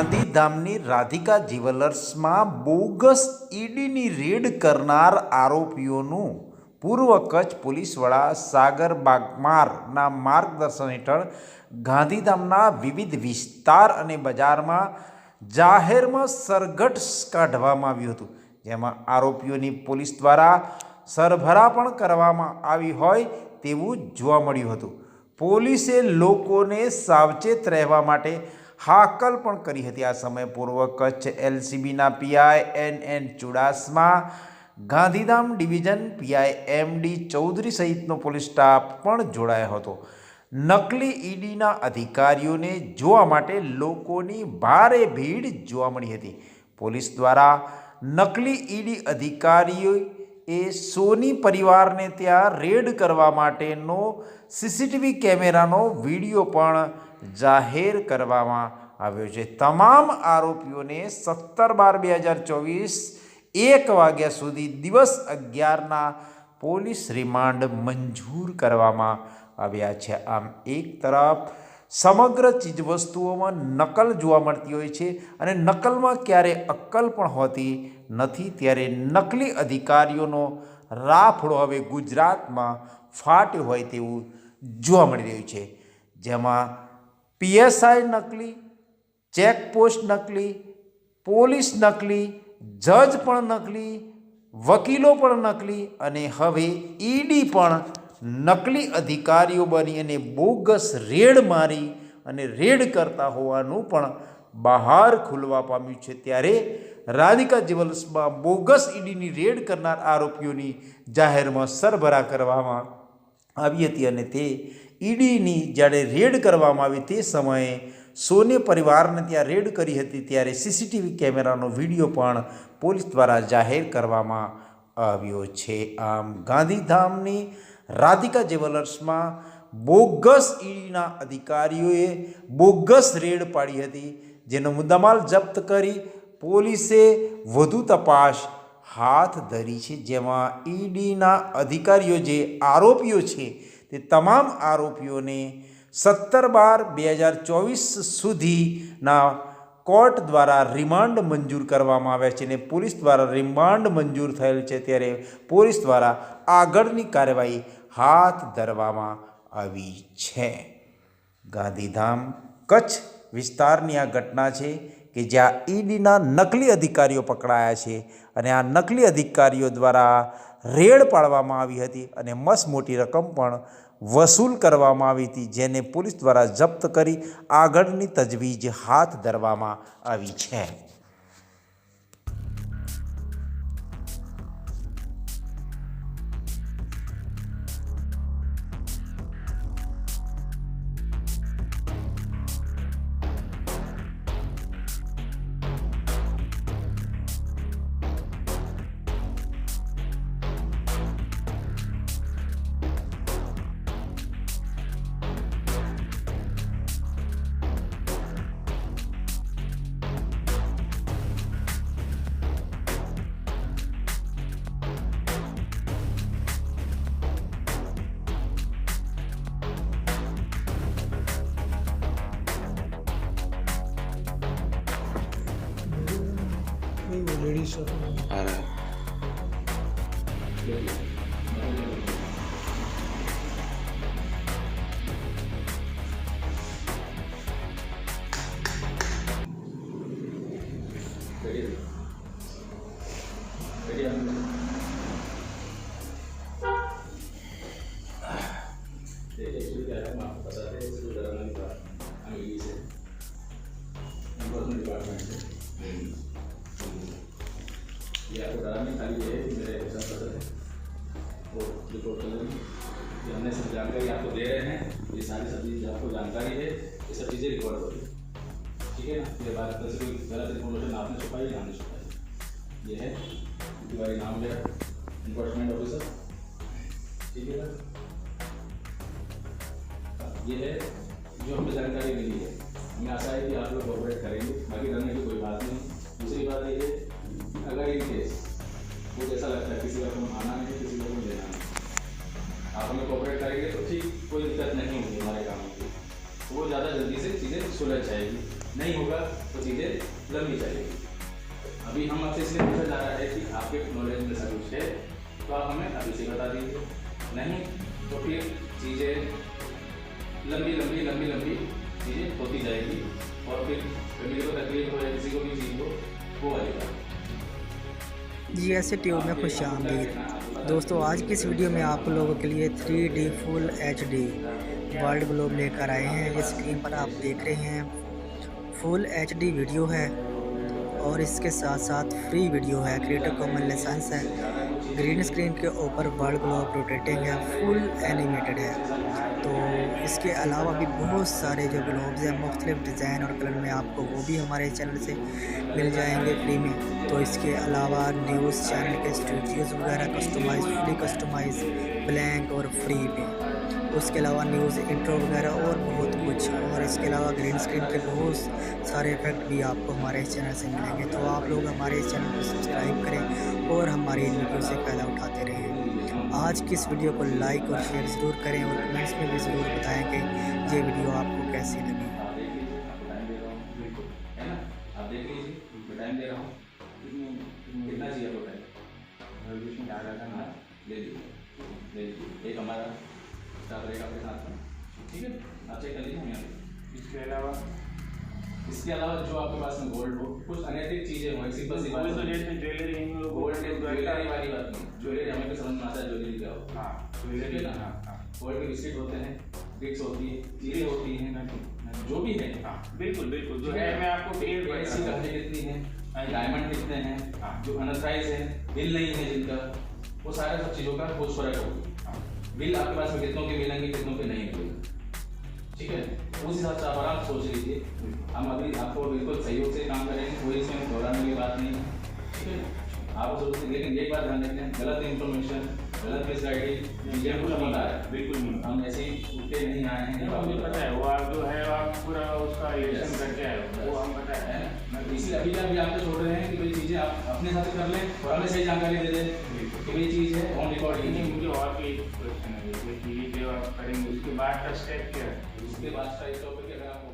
ગાંધીધામની રાધિકા જ્વેલર્સમાં બોગસ ઈડીની રેડ કરનાર આરોપીઓનું પૂર્વ કચ્છ પોલીસ વડા સાગર બાગમારના માર્ગદર્શન હેઠળ ગાંધીધામના વિવિધ વિસ્તાર અને બજારમાં જાહેરમાં સરઘટ કાઢવામાં આવ્યું હતું. જેમાં આરોપીઓની પોલીસ દ્વારા સરભરા પણ કરવામાં આવી હોય તેવું જોવા મળ્યું હતું. પોલીસે લોકોને સાવચેત રહેવા માટે હાકલ પણ કરી હતી. આ સમયે પૂર્વ Kutch એલસીબીના PI N N Chudasama, Gandhidham division PI M D Chaudhari સહિતનો પોલીસ સ્ટાફ પણ જોડાયો હતો. નકલી ઈડીના અધિકારીઓને જોવા માટે લોકોની ભારે ભીડ જોવા મળી હતી. પોલીસ દ્વારા નકલી ઈડી અધિકારીઓ એ સોની પરિવારને ત્યાં રેડ કરવા માટેનો સીસીટીવી કેમેરાનો વીડિયો પણ જાહેર કરવામાં આવ્યો છે. તમામ આરોપીઓને સત્તર બાર બે હજાર ચોવીસ એક વાગ્યા સુધી દિવસ અગિયારના પોલીસ રિમાન્ડ મંજૂર કરવામાં આવ્યા છે. આમ એક તરફ સમગ્ર ચીજવસ્તુઓમાં નકલ જોવા મળતી હોય છે અને નકલમાં ક્યારે અક્કલ પણ હોતી નથી, ત્યારે નકલી અધિકારીઓનો રાફડો હવે ગુજરાતમાં ફાટ્યો હોય તેવું જોવા મળી રહ્યું છે. જેમાં પીએસઆઈ નકલી ચેકપોસ્ટ નકલી, પોલીસ નકલી, જજ પણ નકલી, વકીલો પણ નકલી અને હવે ઈડી પણ નકલી અધિકારીઓ બની અને બોગસ રેડ મારી અને રેડ કરતા હોવાનું પણ બહાર ખુલવા પામ્યું છે. ત્યારે રાધિકા જ્વેલ્સમાં બોગસ ઈડીની રેડ કરનાર આરોપીઓની જાહેરમાં સરભરા કરવામાં આવી હતી અને તે ઈડીની જ્યારે રેડ કરવામાં આવી તે સમયે સોને પરિવારને ત્યાં રેડ કરી હતી ત્યારે સીસીટીવી કેમેરાનો વીડિયો પણ પોલીસ દ્વારા જાહેર કરવામાં આવ્યો છે. આમ ગાંધીધામની રાધિકા જ્વેલર્સમાં બોગસ ઈડીના અધિકારીઓએ બોગસ રેડ પાડી હતી, જેનો મુદ્દામાલ જપ્ત કરી પોલીસે વધુ તપાસ હાથ ધરી છે. જેમાં ઈડીના અધિકારીઓ જે આરોપીઓ છે તે તમામ આરોપીઓને સત્તર બાર બે હજાર ચોવીસ સુધીના કોર્ટ દ્વારા રિમાન્ડ મંજૂર કરવામાં આવ્યા છે અને પોલીસ દ્વારા રિમાન્ડ મંજૂર થયેલ છે ત્યારે પોલીસ દ્વારા આગળની કાર્યવાહી હાથ ધરવામાં આવી છે. ગાંધીધામ કચ્છ વિસ્તારની આ ઘટના છે કે જ્યાં ઈડીના નકલી અધિકારીઓ પકડાયા છે અને આ નકલી અધિકારીઓ દ્વારા રેડ પાડવામાં આવી હતી અને મસ મોટી રકમ પણ વસૂલ કરવામાં આવી હતી, જેને પોલીસ દ્વારા જપ્ત કરી આગળની તજવીજ હાથ ધરવામાં આવી છે. regreso a... Thank you. हमने सब जानकारी आपको दे रहे हैं। ये सारी सब चीज़ आपको जानकारी है। ये सब चीज़ें रिकॉर्ड होगी ठीक है ना? ये बात तरह से कोई गलत इन्फॉर्मेशन आपने छुपाई, हमने छुपाई। ये है तिवारी नाम है? इन्फोर्समेंट ऑफिसर ठीक है ना? ये है जो हमें जानकारी मिली है। हमें आशा है कि आप लोग कोऑपरेट करेंगे। बाकी डरने की कोई बात नहीं। दूसरी बात ये है, अगर इन केस कुछ ऐसा लगता है, किसी का फ़ोन आना नहीं किसी का फ़ोन लेना सुलझ जाएगी। नहीं होगा तो चीज़ें लंबी चलेगी अभी हम आपसे इसलिए पूछा जा रहा है कि आपके नॉलेज में सब कुछ है तो आप हमें अभी से बता दीजिए। नहीं तो फिर चीज़ें लंबी लंबी लंबी लंबी चीज़ें होती जाएगी और फिर फैमिली को तकलीफ़ हो या किसी को भी चीज़ हो, वो बात। जी, ऐसे ट्यूब में खुश आमदीद। दोस्तों, आज की इस वीडियो में आप लोगों के लिए three D full H D world globe लेकर आए हैं। स्क्रीन पर आप देख रहे हैं। फुल एच डी वीडियो है और इसके साथ साथ फ्री वीडियो है। क्रिएटिव कॉमन लाइसेंस है। ग्रीन स्क्रीन के ऊपर वर्ल्ड ग्लोब रोटेटिंग है। फुल एनिमेटेड है। तो इसके अलावा भी बहुत सारे जो ग्लोब्स हैं, मुख्तलिफ़ डिज़ाइन और कलर में आपको वो भी हमारे चैनल से मिल जाएँगे फ्री में। तो इसके अलावा न्यूज़ चैनल के स्टूडियोज़ वगैरह कस्टमाइज फुली कस्टमाइज ब्लैंक और फ्री में उसके अलावा न्यूज़ इंट्रो वगैरह और बहुत कुछ। और इसके अलावा ग्रीन स्क्रीन के बहुत सारे इफ़ेक्ट भी आपको हमारे इस चैनल से मिलेंगे। तो आप लोग हमारे इस चैनल को सब्सक्राइब करें और हमारी इन वीडियो से फ़ायदा उठाते रहें। आज की इस वीडियो को लाइक और शेयर ज़रूर करें और कमेंट्स में भी ज़रूर बताएँ कि ये वीडियो आपको कैसी लगी। आप देख आपको टाइम दे रहा हूँ बिल्कुल है ना? आप देख लीजिए। मैं टाइम दे रहा हूँ कितना चाहिए ले लीजिए। एक हमारा स्टाफ रहेगा आपके साथ में। ठीक है? आप चेक कर लीजिए हम यहाँ पे। इसके अलावा इसके अलावा जो आपके पास में गोल्ड हो कुछ अनैतिक चीज़ें हो सिंपल सी बात तो जैसे ज्वेलरी गोल्ड को ज्वेलरी वाली बात नहीं। ज्वेलरी हमें तो समझ में आता है ज्वेलरी क्या हो। हाँ ज्वेलरी ना? हाँ हाँ। गोल्ड के बिस्किट होते हैं ब्रिक्स होती है चीज़ें होती हैं। जो भी है। हाँ बिल्कुल बिल्कुल। जो है? मैं आपको क्लियर हूँ। कंपनी कितनी है? डायमंड कितने हैं? हाँ। जो अनथराइज है बिल नहीं है जिनका। वो सारे सब चीज़ों का कुछ फ़र्क होगी। हाँ। बिल आपके पास में कितनों के मिलेंगे, कितनों के नहीं मिलेंगे? ठीक है? उस हिसाब से आप आराम सोच लीजिए। हम अभी आपको बिल्कुल सहयोग से काम करेंगे, कोई इसमें घबराने की बात नहीं। है ठीक है? आप सोचते लेकिन एक बात ध्यान रखें गलत इन्फॉर्मेशन गलत मिस गाइडिंग ये कुछ बता है। बिल्कुल हम ऐसे ही उठते नहीं आए हैं। नहीं, मुझे पता है वो आप जो है आप पूरा उसका इलेक्शन करके आए हो। वो हम पता है है इसलिए अभी तक भी आपको छोड़ रहे हैं कि भाई चीज़ें आप अपने साथ कर लें और हमें सही जानकारी दे दें कि भाई चीज़ है ऑन रिकॉर्ड नहीं मुझे और भी क्वेश्चन है जैसे कि ये जो आप करेंगे उसके बाद का स्टेप क्या है? उसके बाद का इस टॉपिक अगर आपको